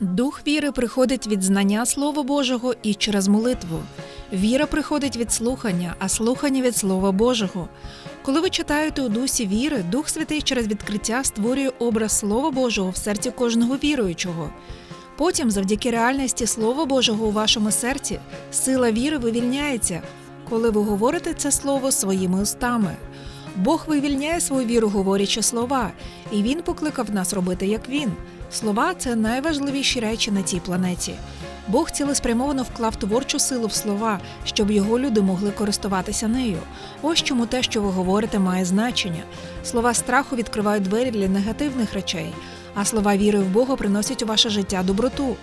Дух віри приходить від знання Слова Божого і через молитву. Віра приходить від слухання, а слухання від Слова Божого. Коли ви читаєте у дусі віри, Дух Святий через відкриття створює образ Слова Божого в серці кожного віруючого. Потім, завдяки реальності Слова Божого у вашому серці, сила віри вивільняється, коли ви говорите це слово своїми устами. Бог вивільняє свою віру, говорячи слова, і Він покликав нас робити як Він. Слова це найважливіші речі на цій планеті. Бог цілеспрямовано вклав творчу силу в слова, щоб його люди могли користуватися нею. Ось чому те, що ви говорите, має значення. Слова страху відкривають двері для негативних речей, а слова віри в Бога приносять у ваше життя доброту.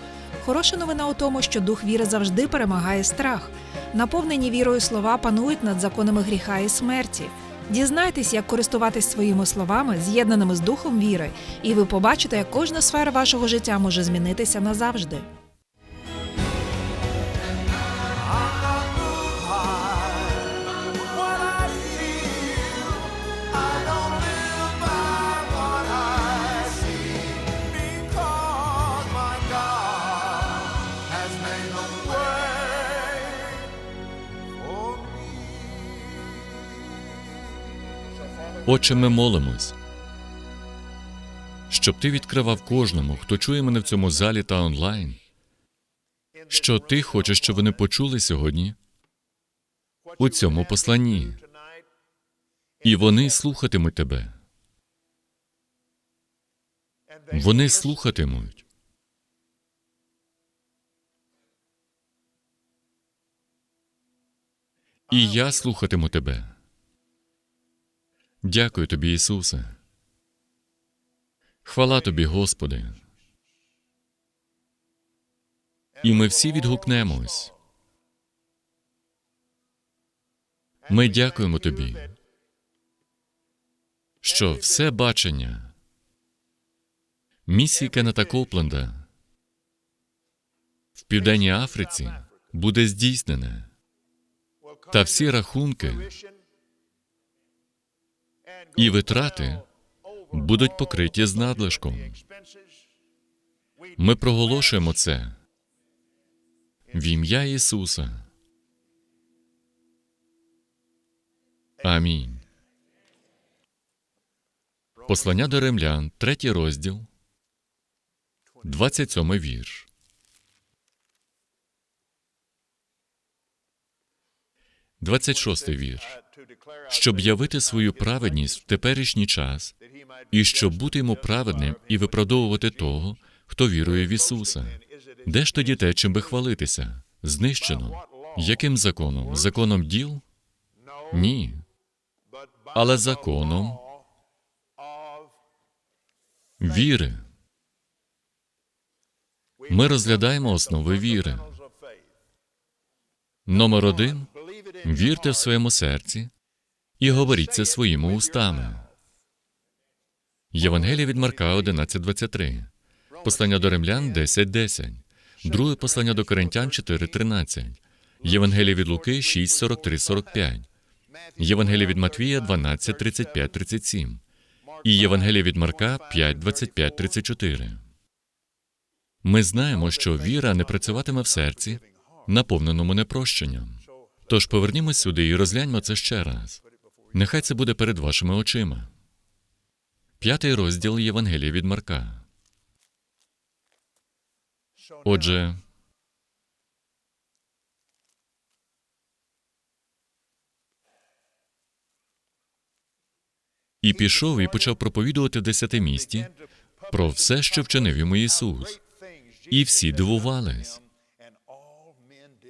Хороша новина у тому, що дух віри завжди перемагає страх. Наповнені вірою слова панують над законами гріха і смерті. Дізнайтесь, як користуватись своїми словами, з'єднаними з духом віри, і ви побачите, як кожна сфера вашого життя може змінитися назавжди. Отче, ми молимось, щоб ти відкривав кожному, хто чує мене в цьому залі та онлайн, що ти хочеш, щоб вони почули сьогодні у цьому посланні, і вони слухатимуть тебе. Вони слухатимуть. І я слухатиму тебе. Дякую тобі, Ісусе. Хвала тобі, Господи. І ми всі відгукнемось. Ми дякуємо тобі, що все бачення місії Кеннета Копленда в Південній Африці буде здійснене, та всі рахунки і витрати будуть покриті з надлишком. Ми проголошуємо це в ім'я Ісуса. Амінь. Послання до римлян, третій розділ, 27 вірш. Двадцять шостий вірш. Щоб явити свою праведність в теперішній час, і щоб бути йому праведним і виправдовувати того, хто вірує в Ісуса. Де ж тоді те, чим би хвалитися? Знищено. Яким законом? Законом діл? Ні. Але законом віри. Ми розглядаємо основи віри. Номер один вірте в своєму серці і говоріть це своїми устами. Євангелія від Марка 11.23, послання до римлян 10.10, друге послання до Коринтян 4.13, Євангелія від Луки 6.43-45, Євангелія від Матвія 12.35-37 і Євангелія від Марка 5.25-34. Ми знаємо, що віра не працюватиме в серці, наповненому непрощенням. Тож повернімось сюди і розгляньмо це ще раз. Нехай це буде перед вашими очима. П'ятий розділ Євангелія від Марка. Отже, і пішов і почав проповідувати в десятимісті про все, що вчинив йому Ісус. І всі дивувались.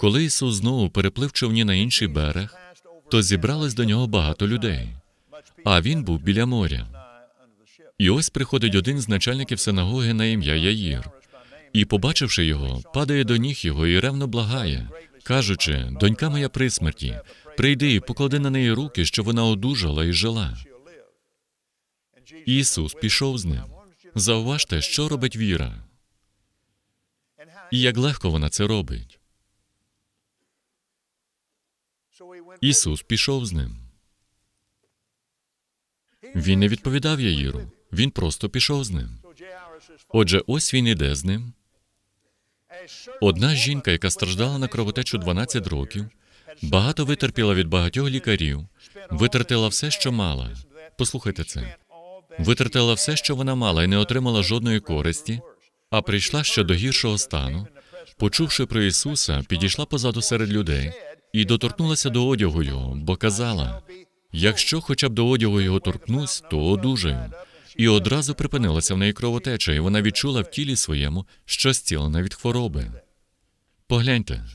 Коли Ісус знову переплив човні на інший берег, то зібралось до нього багато людей, а він був біля моря. І ось приходить один з начальників синагоги на ім'я Яїр, і, побачивши його, падає до ніг його і ревно благає, кажучи: донька моя при смерті, прийди і поклади на неї руки, що вона одужала і жила. Ісус пішов з ним. Зауважте, що робить віра, і як легко вона це робить. Ісус пішов з ним. Він не відповідав Яїру, він просто пішов з ним. Отже, ось він іде з ним. Одна жінка, яка страждала на кровотечу 12 років, багато витерпіла від багатьох лікарів, витратила все, що мала. Послухайте це. Витратила все, що вона мала, і не отримала жодної користі, а прийшла ще до гіршого стану. Почувши про Ісуса, підійшла позаду серед людей і доторкнулася до одягу його, бо казала: якщо хоча б до одягу його торкнусь, то одужаю. І одразу припинилася в неї кровотеча, і вона відчула в тілі своєму, що зцілена від хвороби. Погляньте.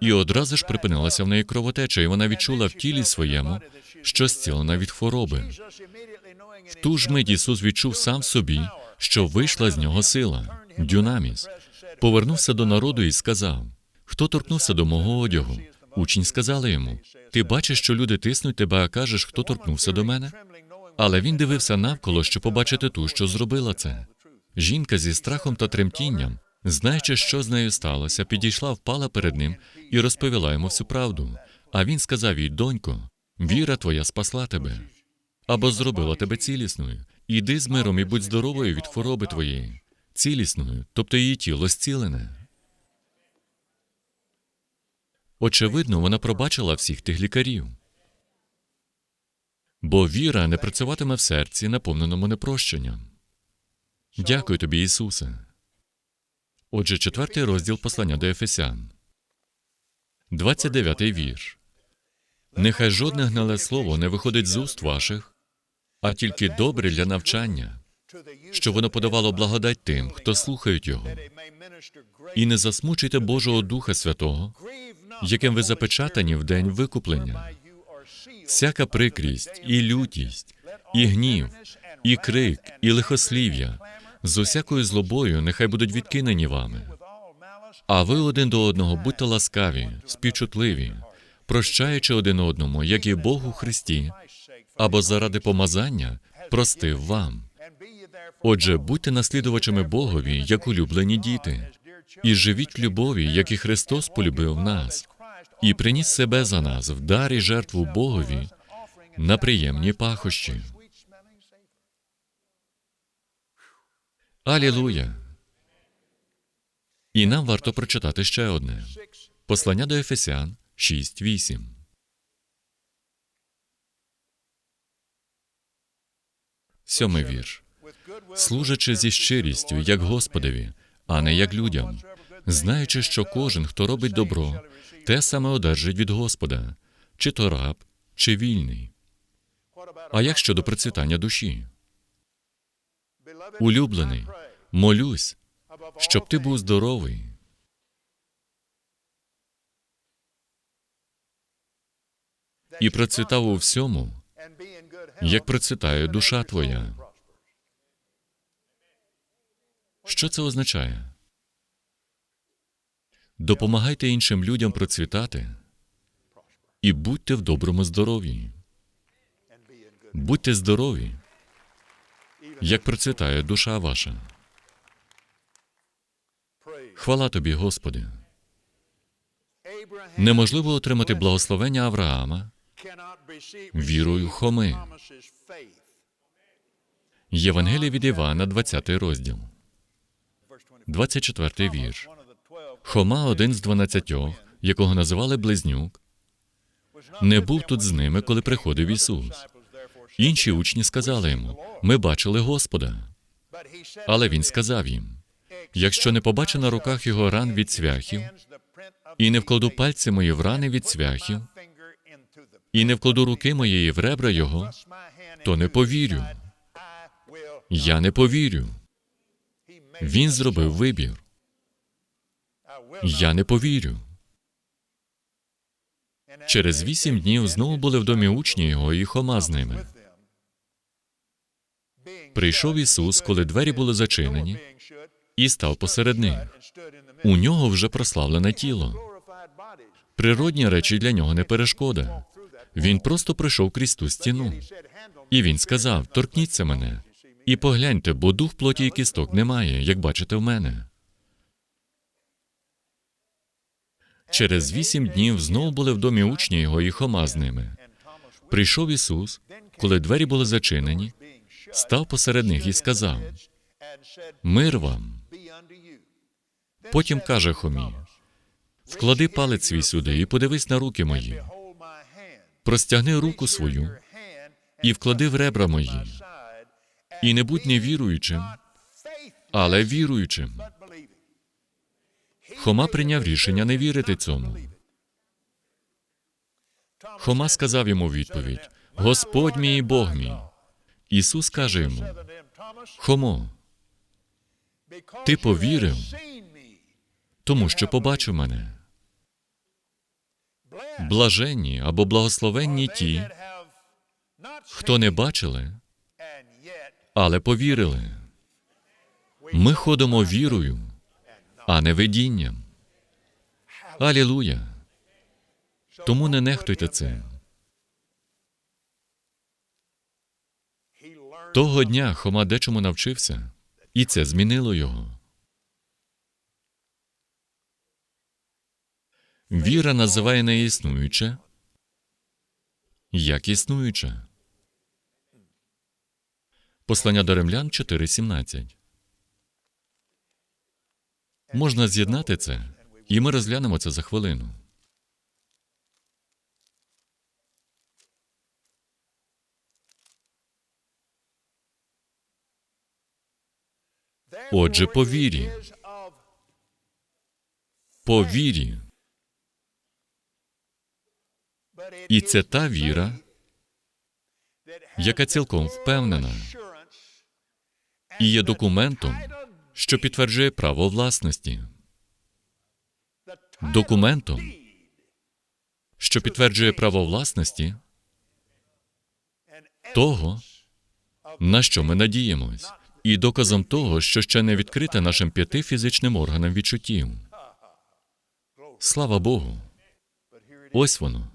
І одразу ж припинилася в неї кровотеча, і вона відчула в тілі своєму, що зцілена від хвороби. В ту ж мить Ісус відчув сам собі, що вийшла з нього сила, дюнаміс. Повернувся до народу і сказав: Хто торкнувся до мого одягу? Учні сказали йому: Ти бачиш, що люди тиснуть тебе, а кажеш, хто торкнувся до мене? Але він дивився навколо, щоб побачити ту, що зробила це. Жінка зі страхом та тремтінням, знаючи, що з нею сталося, підійшла, впала перед ним і розповіла йому всю правду. А він сказав їй, донько, віра твоя спасла тебе або зробила тебе цілісною. Іди з миром і будь здоровою від хвороби твоєї, цілісною, тобто її тіло зцілене. Очевидно, вона пробачила всіх тих лікарів. Бо віра не працюватиме в серці, наповненому непрощенням. Дякую тобі, Ісусе. Отже, четвертий розділ послання до Ефесян. 29 вірш. Нехай жодне гнале слово не виходить з уст ваших, а тільки добре для навчання, що воно подавало благодать тим, хто слухають його. І не засмучуйте Божого Духа Святого, яким ви запечатані в день викуплення. Всяка прикрість, і лютість, і гнів, і крик, і лихослів'я з усякою злобою нехай будуть відкинені вами. А ви один до одного будьте ласкаві, співчутливі, прощаючи один одному, як і Бог у Христі, або заради помазання простив вам. Отже, будьте наслідувачами Богові, як улюблені діти, і живіть в любові, як і Христос полюбив нас, і приніс себе за нас в дар і жертву Богові на приємні пахощі. Алілуя! І нам варто прочитати ще одне послання до Ефесян 6.8. Сьомий вірш. Служачи зі щирістю, як Господові, а не як людям, знаючи, що кожен, хто робить добро, те саме одержить від Господа, чи то раб, чи вільний. А як щодо процвітання душі? Улюблений, молюсь, щоб ти був здоровий. І процвітав у всьому, як процвітає душа твоя. Що це означає? Допомагайте іншим людям процвітати і будьте в доброму здоров'ї. Будьте здорові, як процвітає душа ваша. Хвала тобі, Господи. Неможливо отримати благословення Авраама вірою Хоми. Євангеліє від Івана, 20 розділ, 24 вірш. Хома, один з дванадцятьох, якого називали Близнюк, не був тут з ними, коли приходив Ісус. Інші учні сказали йому: Ми бачили Господа. Але він сказав їм: якщо не побачу на руках його ран від цвяхів, і не вкладу пальці мої в рани від цвяхів, і не вкладу руки моєї в ребра його, то не повірю. Я не повірю. Він зробив вибір. Я не повірю. Через вісім днів знову були в домі учні його і Хома з ними. Прийшов Ісус, коли двері були зачинені, і став посеред них. У нього вже прославлене тіло. Природні речі для нього не перешкода. Він просто пройшов крізь ту стіну. І він сказав: торкніться мене, і погляньте, бо дух плоті і кісток немає, як бачите в мене. Через вісім днів знову були в домі учні його і Хома з ними. Прийшов Ісус, коли двері були зачинені, став посеред них і сказав: Мир вам. Потім каже Хомі: Вклади палець свій сюди і подивись на руки мої. Простягни руку свою і вклади в ребра мої. І не будь невіруючим, але віруючим. Хома прийняв рішення не вірити цьому. Хома сказав йому відповідь: Господь мій і Бог мій. Ісус каже йому: Хомо, Ти повірив, тому що побачив мене. Блаженні або благословенні ті, хто не бачили, але повірили. Ми ходимо вірою, а не видінням. Алілуя! Тому не нехтуйте цим. Того дня Хома дечому навчився, і це змінило його. Віра називає неіснуюче як існуюче. Послання до римлян 4.17. Можна з'єднати це, і ми розглянемо це за хвилину. Отже, по вірі. По вірі. І це та віра, яка цілком впевнена і є документом, що підтверджує право власності, документом, що підтверджує право власності того, на що ми надіємось, і доказом того, що ще не відкрите нашим п'яти фізичним органам відчуттів. Слава Богу! Ось воно.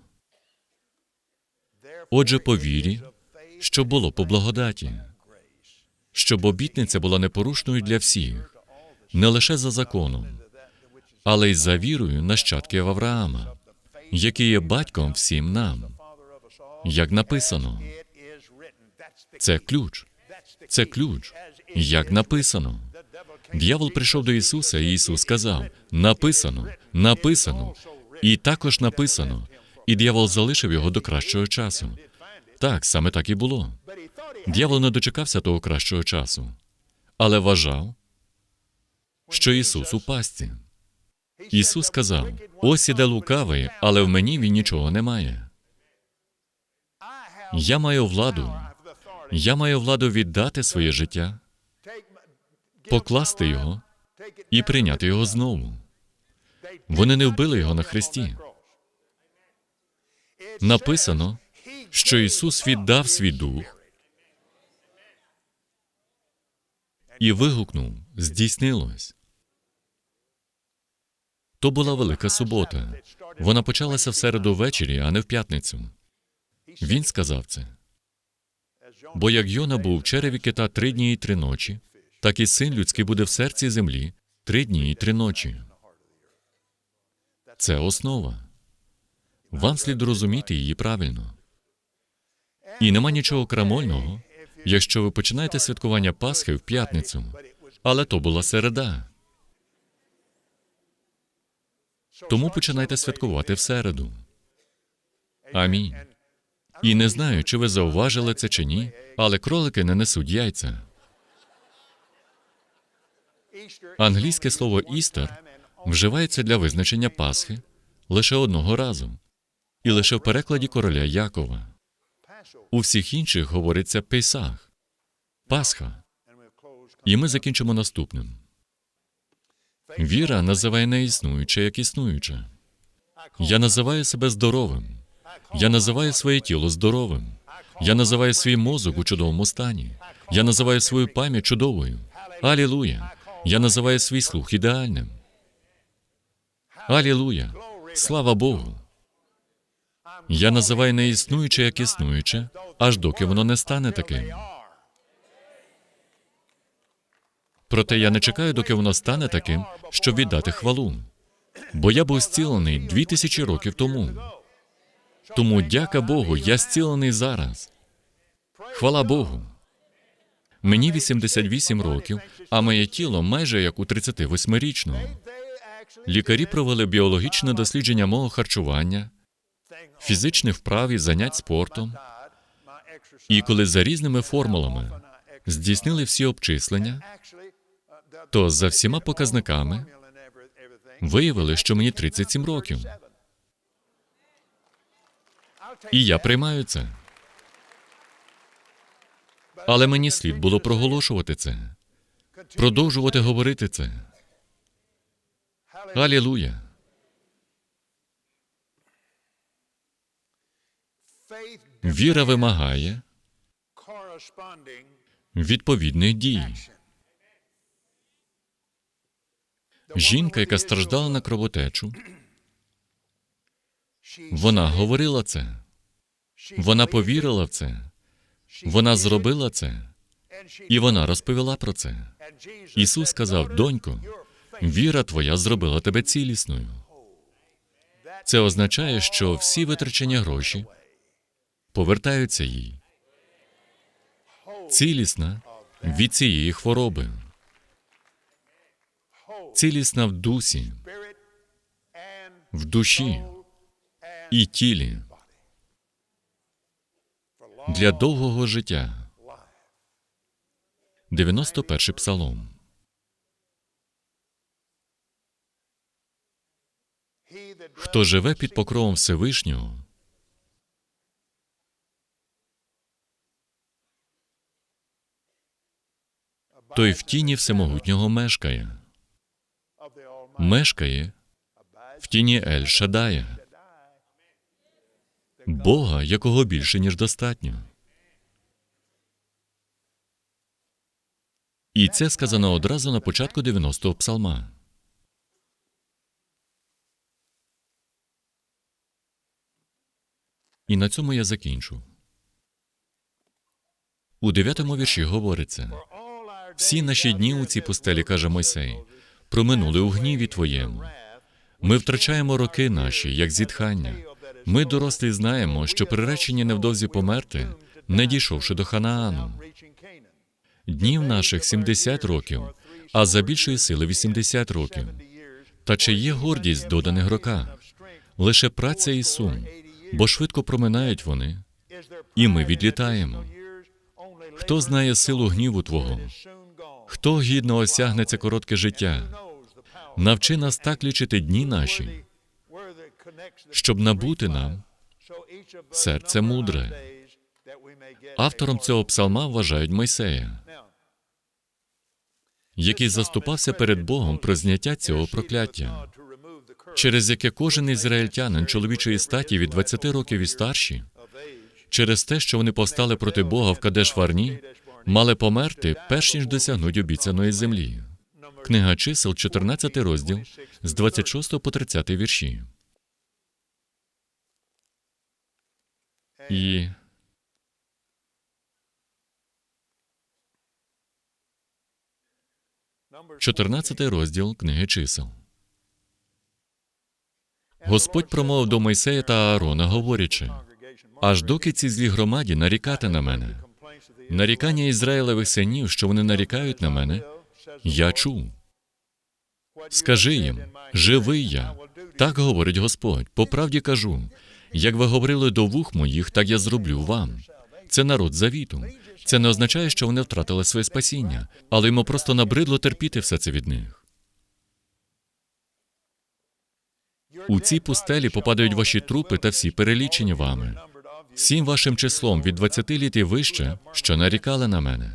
Отже, по вірі, що було по благодаті, щоб обітниця була непорушною для всіх, не лише за законом, але й за вірою нащадків Авраама, який є батьком всім нам. Як написано, це ключ, це ключ, як написано. Д'явол прийшов до Ісуса, і Ісус сказав: написано, написано, і також написано. І д'явол залишив його до кращого часу. Так, саме так і було. Д'явол не дочекався того кращого часу, але вважав, що Ісус у пастці. Ісус сказав: ось іде лукавий, але в мені він нічого не має. Я маю владу. Я маю владу віддати своє життя, покласти його і прийняти його знову. Вони не вбили його на хресті. Написано, що Ісус віддав свій дух і вигукнув: здійснилось. То була велика субота. Вона почалася в середу ввечері, а не в п'ятницю. Він сказав це. Бо як Йона був в череві кита три дні і три ночі, так і син людський буде в серці землі три дні і три ночі. Це основа. Вам слід розуміти її правильно. І нема нічого крамольного, якщо ви починаєте святкування Пасхи в п'ятницю, але то була середа. Тому починайте святкувати в середу. Амінь. І не знаю, чи ви зауважили це чи ні, але кролики не несуть яйця. Англійське слово істер вживається для визначення Пасхи лише одного разу, і лише в перекладі короля Якова. У всіх інших говориться Пейсах, Пасха. І ми закінчимо наступним. Віра називає неіснуюче як існуюче. Я називаю себе здоровим. Я називаю своє тіло здоровим. Я називаю свій мозок у чудовому стані. Я називаю свою пам'ять чудовою. Алілуя! Я називаю свій слух ідеальним. Алілуя! Слава Богу! Я називаю неіснуюче як існуюче, аж доки воно не стане таким. Проте я не чекаю, доки воно стане таким, щоб віддати хвалу. Бо я був зцілений дві тисячі років тому. Тому, дяка Богу, я зцілений зараз. Хвала Богу. Мені 88 років, а моє тіло майже як у 38-річного. Лікарі провели біологічне дослідження мого харчування, фізичних вправ і занять спортом. І коли за різними формулами здійснили всі обчислення, то за всіма показниками виявили, що мені 37 років. І я приймаю це. Але мені слід було проголошувати це, продовжувати говорити це. Алілуя! Віра вимагає відповідних дій. Жінка, яка страждала на кровотечу, вона говорила це. Вона повірила в це. Вона зробила це. І вона розповіла про це. Ісус сказав: донько, віра твоя зробила тебе цілісною. Це означає, що всі витрачені гроші повертаються їй. Цілісна від цієї хвороби. Цілісна в дусі, в душі і тілі для довгого життя. 91 псалом. Хто живе під покровом Всевишнього, той в тіні всемогутнього мешкає. Мешкає в тіні Ель Шадая, Бога, якого більше, ніж достатньо. І це сказано одразу на початку 90-го псалма. І на цьому я закінчу. У дев'ятому вірші говориться: всі наші дні у цій пустелі, каже Мойсей, проминули у гніві твоєму. Ми втрачаємо роки наші, як зітхання. Ми, дорослі, знаємо, що приречені невдовзі померти, не дійшовши до Ханаану. Днів наших 70 років, а за більшої сили 80 років. Та чи є гордість доданих роках? Лише праця і сум, бо швидко проминають вони, і ми відлітаємо. Хто знає силу гніву Твого? Хто гідно осягне це коротке життя? Навчи нас так лічити дні наші, щоб набути нам серце мудре. Автором цього псалма вважають Мойсея, який заступався перед Богом про зняття цього прокляття, через яке кожен ізраїльтянин чоловічої статі від 20 років і старші, через те, що вони повстали проти Бога в Кадеш Варні, мали померти, перш ніж досягнуть обіцяної землі. Книга чисел, 14 розділ, з 26 по 30 вірші. І 14 розділ книги чисел. Господь промовив до Мойсея та Аарона, говорячи: аж доки ці злі громаді нарікати на мене, нарікання Ізраїлевих синів, що вони нарікають на мене, я чув. Скажи їм, живий я. Так говорить Господь. По правді кажу, як ви говорили до вух моїх, так я зроблю вам. Це народ завіту. Це не означає, що вони втратили своє спасіння, але йому просто набридло терпіти все це від них. У цій пустелі попадають ваші трупи та всі перелічені вами. Всім вашим числом від 20 літ і вище, що нарікали на мене.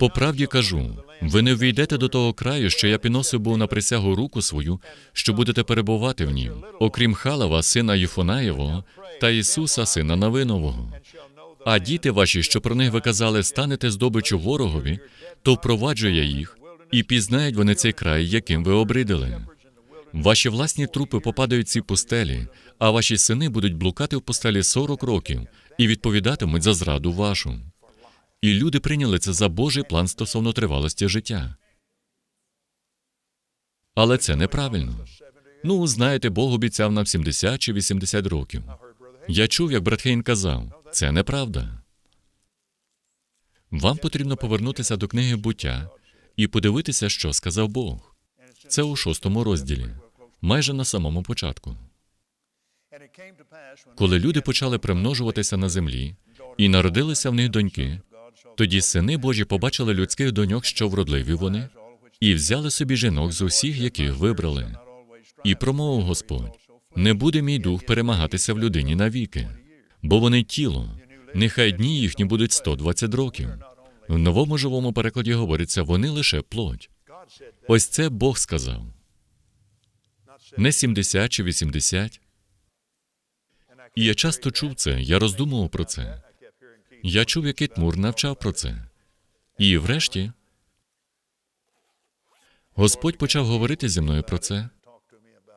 По правді кажу, ви не ввійдете до того краю, що я підносив був на присягу руку свою, що будете перебувати в нім, окрім Халава, сина Юфонаєвого, та Ісуса, сина Навинового. А діти ваші, що про них ви казали, станете здобичу ворогові, то впроваджу я їх, і пізнають вони цей край, яким ви обридили. Ваші власні трупи попадають в ці пустелі, а ваші сини будуть блукати в пустелі 40 років і відповідатимуть за зраду вашу. І люди прийняли це за Божий план стосовно тривалості життя. Але це неправильно. Ну, знаєте, Бог обіцяв нам 70 чи 80 років. Я чув, як брат Хейн казав, це неправда. Вам потрібно повернутися до книги буття і подивитися, що сказав Бог. Це у шостому розділі, майже на самому початку. Коли люди почали примножуватися на землі і народилися в них доньки, тоді сини Божі побачили людських доньок, що вродливі вони, і взяли собі жінок з усіх, яких вибрали. І промовив Господь: не буде мій дух перемагатися в людині навіки, бо вони тіло, нехай дні їхні будуть 120 років. В новому живому перекладі говориться, вони лише плоть. Ось це Бог сказав. Не 70 чи 80. І я часто чув це, я роздумував про це. Я чув, як Кіт навчав про це. І врешті Господь почав говорити зі мною про це,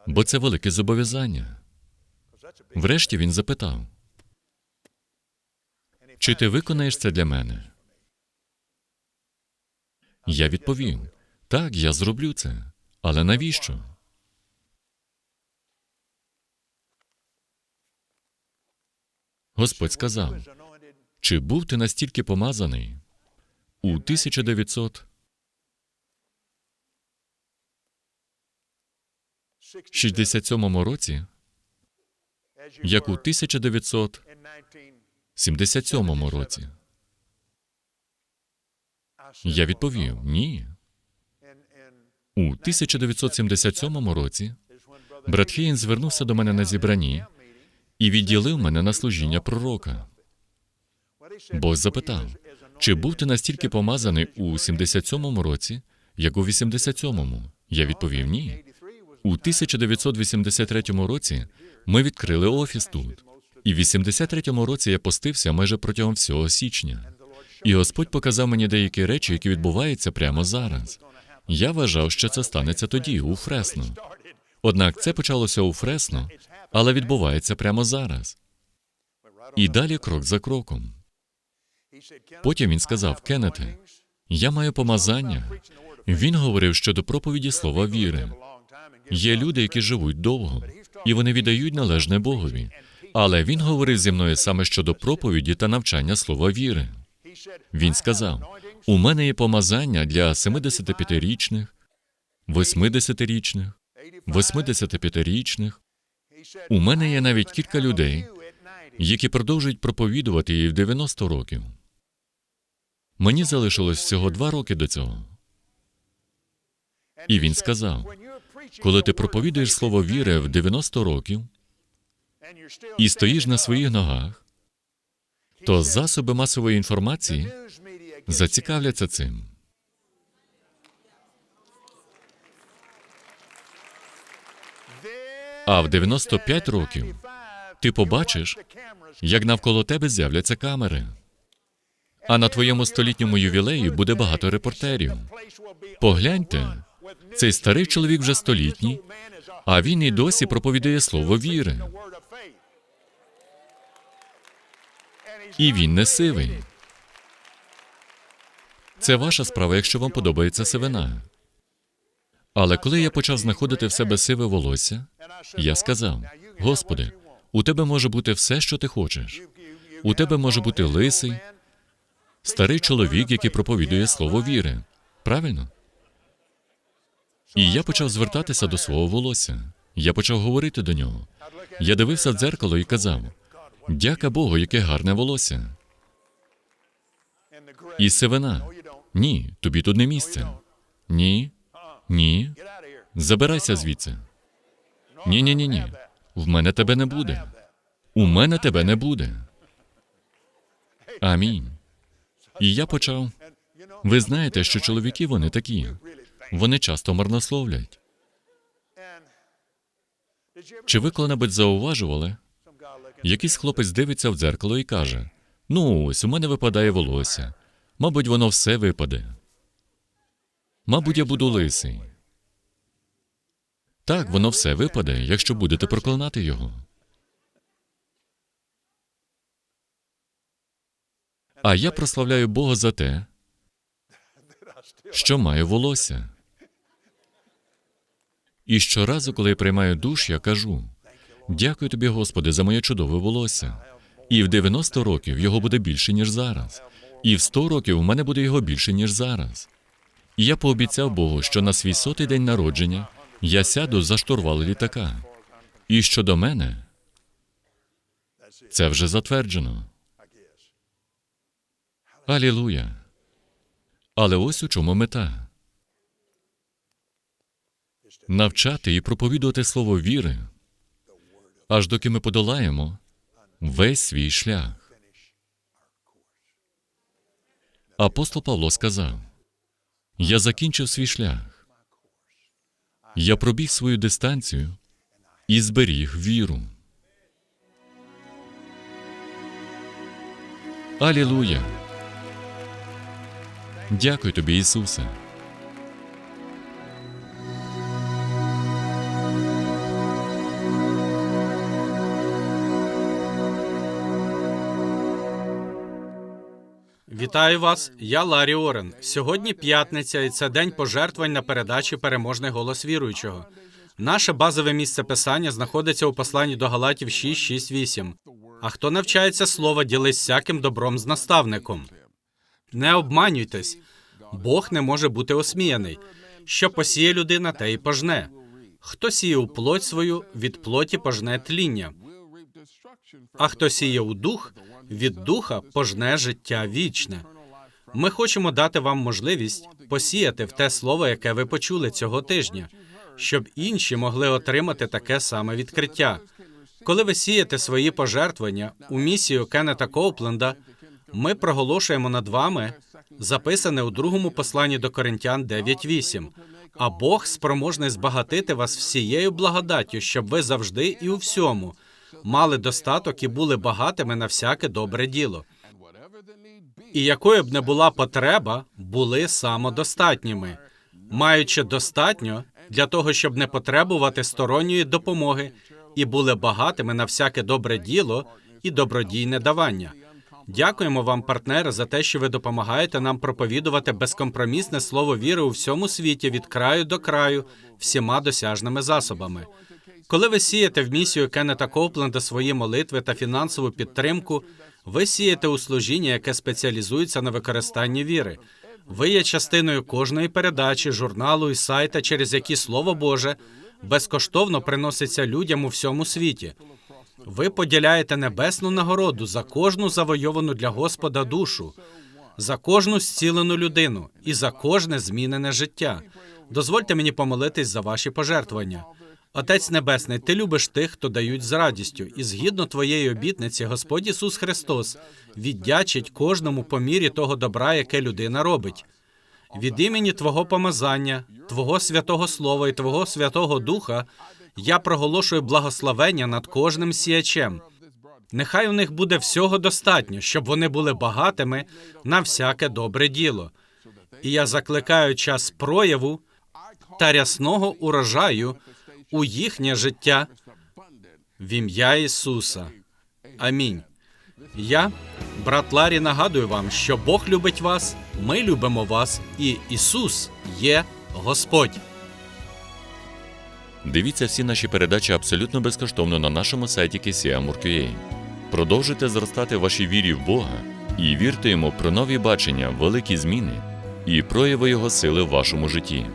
бо це велике зобов'язання. Врешті він запитав: чи ти виконаєш це для мене? Я відповів: так, я зроблю це. Але навіщо? Господь сказав: чи був ти настільки помазаний у 1900 67 році, як у 1977 році? Я відповів: ні. У 1977 році брат Хейн звернувся до мене на зібранні і відділив мене на служіння пророка. Бог запитав, чи був ти настільки помазаний у 77-му році, як у 87-му? Я відповів ні. У 1983 році ми відкрили офіс тут. І в 83-му році я постився майже протягом всього січня. І Господь показав мені деякі речі, які відбуваються прямо зараз. Я вважав, що це станеться тоді, у Фресно. Однак це почалося у Фресно, але відбувається прямо зараз. І далі крок за кроком. Потім він сказав: Кеннете, я маю помазання. Він говорив щодо проповіді слова віри. Є люди, які живуть довго, і вони віддають належне Богові. Але він говорив зі мною саме щодо проповіді та навчання слова віри. Він сказав: у мене є помазання для 75-річних, 80-річних, 85-річних. У мене є навіть кілька людей, які продовжують проповідувати її в 90 років. Мені залишилось всього два роки до цього. І він сказав: коли ти проповідуєш слово віри в 90 років і стоїш на своїх ногах, то засоби масової інформації зацікавляться цим. А в 95 років ти побачиш, як навколо тебе з'являться камери. А на твоєму столітньому ювілеї буде багато репортерів. Погляньте, цей старий чоловік вже столітній, а він і досі проповідує слово віри. І він не сивий. Це ваша справа, якщо вам подобається сивина. Але коли я почав знаходити в себе сиве волосся, я сказав: Господи, у тебе може бути все, що ти хочеш. У тебе може бути лисий, старий чоловік, який проповідує слово віри. Правильно? І я почав звертатися до свого волосся. Я почав говорити до нього. Я дивився в дзеркало і казав: Дяка Богу, яке гарне волосся. І сивина. Ні, тобі тут не місце. Ні. Ні. Забирайся звідси. Ні, ні, ні, ні. В мене тебе не буде. У мене тебе не буде. Амінь. І я почав. Ви знаєте, що чоловіки вони такі. Вони часто марнословлять. Чи ви коли-небудь зауважували? Якийсь хлопець дивиться в дзеркало і каже: Ну, ось у мене випадає волосся. Мабуть, воно все випаде. Мабуть, я буду лисий. Так, воно все випаде, якщо будете проклинати його. А я прославляю Бога за те, що маю волосся. І щоразу, коли я приймаю душ, я кажу: дякую тобі, Господи, за моє чудове волосся. І в 90 років його буде більше, ніж зараз. І в 100 років у мене буде його більше, ніж зараз. І я пообіцяв Богу, що на свій сотий день народження я сяду за штурвал літака. І щодо мене, це вже затверджено. Алілуя. Але ось у чому мета. Навчати і проповідувати слово віри, аж доки ми подолаємо весь свій шлях. Апостол Павло сказав: Я закінчив свій шлях. Я пробіг свою дистанцію і зберіг віру. Алілуя! Дякую тобі, Ісусе. Вітаю вас, я Ларі Орен. Сьогодні п'ятниця, і це день пожертвувань на передачі Переможний голос віруючого. Наше базове місце писання знаходиться у посланні до Галатів 6, 6, 8. А хто навчається слова, ділись всяким добром з наставником. Не обманюйтесь, Бог не може бути осміяний. Що посіє людина, те й пожне. Хто сіє у плоть свою, від плоті пожне тління. А хто сіє у дух, від духа пожне життя вічне. Ми хочемо дати вам можливість посіяти в те слово, яке ви почули цього тижня, щоб інші могли отримати таке саме відкриття. Коли ви сієте свої пожертвування у місію Кеннета Коупленда, ми проголошуємо над вами записане у другому посланні до Коринтян 9.8. А Бог спроможний збагатити вас всією благодаттю, щоб ви завжди і у всьому мали достаток і були багатими на всяке добре діло. І якою б не була потреба, були самодостатніми, маючи достатньо для того, щоб не потребувати сторонньої допомоги, і були багатими на всяке добре діло і добродійне давання. Дякуємо вам, партнери, за те, що ви допомагаєте нам проповідувати безкомпромісне слово віри у всьому світі від краю до краю всіма досяжними засобами. Коли ви сієте в місію Кеннета Коупленда свої молитви та фінансову підтримку, ви сієте у служіння, яке спеціалізується на використанні віри. Ви є частиною кожної передачі, журналу і сайта, через які Слово Боже безкоштовно приноситься людям у всьому світі. Ви поділяєте небесну нагороду за кожну завойовану для Господа душу, за кожну зцілену людину і за кожне змінене життя. Дозвольте мені помолитись за ваші пожертвування. Отець Небесний, ти любиш тих, хто дають з радістю, і згідно твоєї обітниці, Господь Ісус Христос віддячить кожному по мірі того добра, яке людина робить. Від імені Твого помазання, Твого святого Слова і Твого Святого Духа я проголошую благословення над кожним сіячем. Нехай у них буде всього достатньо, щоб вони були багатими на всяке добре діло. І я закликаю час прояву та рясного урожаю у їхнє життя в ім'я Ісуса. Амінь. Я, брат Ларі, нагадую вам, що Бог любить вас, ми любимо вас, і Ісус є Господь. Дивіться всі наші передачі абсолютно безкоштовно на нашому сайті KCM.ua. Продовжуйте зростати вашій вірі в Бога і вірте йому про нові бачення, великі зміни і прояви Його сили в вашому житті.